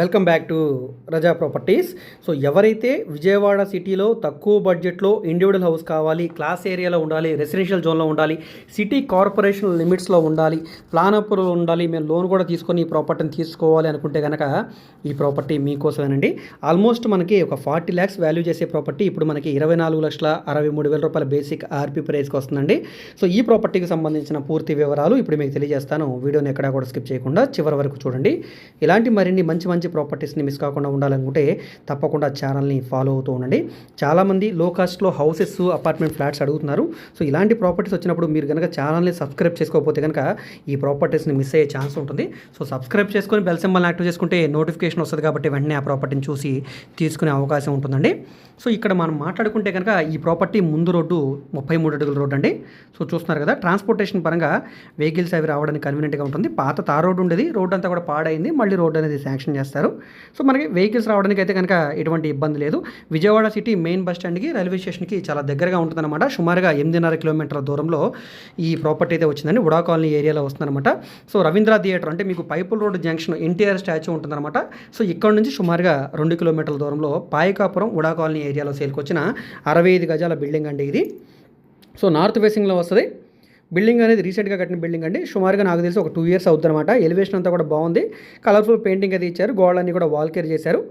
welcome back to Raza properties so ఎవరైతే విజయవాడ సిటీలో తక్కువ బడ్జెట్లో ఇండివిజువల్ హౌస్ కావాలి క్లాస్ ఏరియాలో ఉండాలి రెసిడెన్షియల్ జోన్లో ఉండాలి సిటీ కార్పొరేషన్ లిమిట్స్లో ఉండాలి ప్లాన్ అప్రూవల్ ఉండాలి మేము లోన్ కూడా తీసుకొని ఈ ప్రాపర్టీని తీసుకోవాలి అనుకుంటే కనుక ఈ ప్రాపర్టీ మీకోసమేనండి. ఆల్మోస్ట్ మనకి ఒక ఫార్టీ ల్యాక్స్ వాల్యూ చేసే ప్రాపర్టీ ఇప్పుడు మనకి ఇరవై నాలుగు లక్షల అరవై మూడు వేల రూపాయల బేసిక్ ఆర్పీ ప్రైస్కి వస్తుందండి. సో ఈ ప్రాపర్టీకి సంబంధించిన పూర్తి వివరాలు ఇప్పుడు మీకు తెలియజేస్తాను. వీడియోని ఎక్కడా కూడా స్కిప్ చేయకుండా చివరి వరకు చూడండి. ఇలాంటి మరిన్ని మంచి మంచి ప్రాపర్టీస్ని మిస్ కాకుండా ఉండాలనుకుంటే తప్పకుండా ఛానల్ని ఫాలో అవుతూ ఉండండి. చాలామంది లో కాస్ట్లో హౌసెస్ అపార్ట్మెంట్ ఫ్లాట్స్ అడుగుతున్నారు. సో ఇలాంటి ప్రాపర్టీస్ వచ్చినప్పుడు మీరు కనుక ఛానల్ని సబ్స్క్రైబ్ చేసుకోకపోతే కనుక ఈ ప్రాపర్టీస్ని మిస్ అయ్యే ఛాన్స్ ఉంటుంది. సో సబ్స్క్రైబ్ చేసుకొని బెల్ సింబల్ని యాక్టివ్ చేసుకుంటే నోటిఫికేషన్ వస్తుంది కాబట్టి వెంటనే ఆ ప్రాపర్టీని చూసి తీసుకునే అవకాశం ఉంటుందండి. సో ఇక్కడ మనం మాట్లాడుకుంటే కనుక ఈ ప్రాపర్టీ ముందు రోడ్డు ముప్పై మూడు అడుగుల రోడ్డు అండి. సో చూస్తున్నారు కదా ట్రాన్స్పోర్టేషన్ పరంగా వెహికల్స్ అవి రావడానికి కన్వీనియంట్గా ఉంటుంది. పాత తార్ రోడ్డు ఉండేది. రోడ్డు అంతా కూడా పాడైంది. మళ్ళీ రోడ్డు అనేది శాంక్షన్ చేస్తారు. సో మనకి వెహికల్స్ రావడానికి అయితే కనుక ఎటువంటి ఇబ్బంది లేదు. విజయవాడ సిటీ మెయిన్ బస్ స్టాండ్కి రైల్వే స్టేషన్కి చాలా దగ్గరగా ఉంటుందన్నమాట. సుమారుగా ఎనిమిదిన్నర కిలోమీటర్ల దూరంలో ఈ ప్రాపర్టీ అయితే వచ్చిందండి. ఉడా కాలనీ ఏరియాలో వస్తుందన్నమాట. సో రవీంద్ర థియేటర్ అంటే మీకు Pipula road junction NTR statue ఉంటుందన్నమాట. సో ఇక్కడ నుంచి సుమారుగా రెండు కిలోమీటర్ల దూరంలో పాయకాపురం ఉడా కాలనీ ఏరియాలో సేల్కొచ్చిన అరవై ఐదు గజాల బిల్డింగ్ అండి ఇది. సో నార్త్ ఫేసింగ్లో వస్తుంది. బిల్డింగ్ అనేది రీసెంట్గా కట్టిన బిల్డింగ్ అండి. సుమారుగా నాకు తెలిసి ఒక టూ ఇయర్స్ అవుతుందన్నమాట. ఎలివేషన్ అంతా కూడా బాగుంది. కలర్ఫుల్ పెయింటింగ్ అది ఇచ్చారు. గోడలన్నీ కూడా వాల్ కేర్ చేశారు.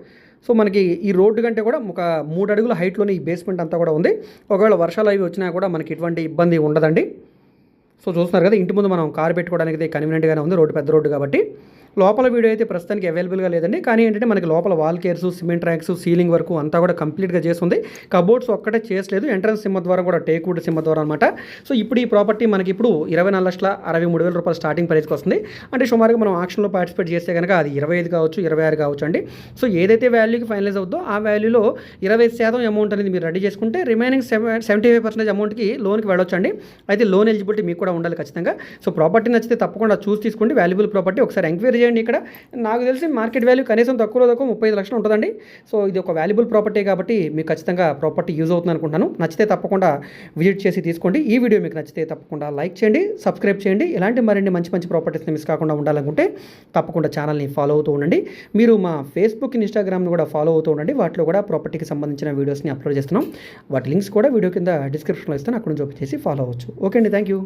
సో మనకి ఈ రోడ్డు కంటే కూడా ఒక మూడు అడుగుల హైట్లోనే ఈ బేస్మెంట్ అంతా కూడా ఉంది. ఒకవేళ వర్షాలు అవి వచ్చినా కూడా మనకి ఎటువంటి ఇబ్బంది ఉండదండి. సో చూస్తున్నారు కదా ఇంటి ముందు మనం కార్ పెట్టుకోవడానికి అయితే కన్వీనియంట్గానే ఉంది రోడ్డు పెద్ద రోడ్డు కాబట్టి. లోపల వీడియో అయితే ప్రస్తుతానికి అవైలబుల్గా లేదండి. కానీ ఏంటంటే మనకి లోపల వాల్ కేర్స్ సిమెంట్ ర్యాక్స్ సీలింగ్ వరకు అంతా కూడా కంప్లీట్గా చేస్తుంది. కబోర్డ్స్ ఒక్కటే చేయలేదు ఎంట్రన్స్ సిమ్మ ద్వారా కూడా టేక్వుడ్ సిమ్మ ద్వారా అనమాట సో ఇప్పుడు ఈ ప్రాపర్టీ మనకి ఇప్పుడు ఇరవై నాలుగు లక్షల అరవై మూడు వేల రూపాయలు స్టార్టింగ్ ప్రైస్కి వస్తుంది. అంటే సుమారుగా మనం ఆక్షన్లో పార్టిసిపేట్ చేస్తే కనుక అది ఇరవై ఐదు కావచ్చు ఇరవై ఆరు కావచ్చు అండి. సో ఏదైతే వాల్యూకి ఫైనలైజ్ అవుతుందో ఆ వాల్యూలో ఇరవై శాతం అమౌంట్ అనేది మీరు రెడీ చేసుకుంటే రిమైనింగ్ సెవెంటీ ఫైవ్ పర్సెంటేజ్ అమౌంట్కి లోన్కి వెళ్ళొచ్చండి. అయితే లోన్ ఎలిజిబిలిటీ మీకు కూడా ఉండాలి ఖచ్చితంగా. సో ప్రాపర్టీ నచ్చితే తప్పకుండా చూసి తీసుకోండి. వాల్యుబుల్ ప్రాపర్టీ ఒకసారి ఎంక్వైరీ చేయండి ఇక్కడ. నాకు తెలిసి మార్కెట్ వాల్యూ కనీసం తక్కువలో తక్కువ ముప్పై ఐదు లక్షలు ఉంటుందండి. సో ఇది ఒక వాల్యుబుల్ ప్రాపర్టీ కాబట్టి మీకు ఖచ్చితంగా ప్రాపర్టీ యూజ్ అవుతుంది అనుకుంటున్నాను. నచ్చితే తప్పకుండా విజిట్ చేసి తీసుకోండి. ఈ వీడియో మీకు నచ్చితే తప్పకుండా లైక్ చేయండి సబ్స్క్రైబ్ చేయండి. ఇలాంటి మరిన్ని మంచి మంచి ప్రాపర్టీస్ని మిస్ కాకుండా ఉండాలనుకుంటే తప్పకుండా ఛానల్ని ఫాలో అవుతూ ఉండండి. మీరు మా ఫేస్బుక్ ఇన్స్టాగ్రామ్ని కూడా ఫాలో అవుతూ ఉండండి. వాటిలో కూడా ప్రాపర్టీకి సంబంధించిన వీడియోస్ని అప్లోడ్ చేస్తున్నాం. వాటి లింక్స్ కూడా వీడియో కింద డిస్క్రిప్షన్లో ఇస్తాను. అక్కడ నుంచి ఓపెన్ చేసి ఫాలో అవ్వచ్చు. ఓకే అండి. Thank you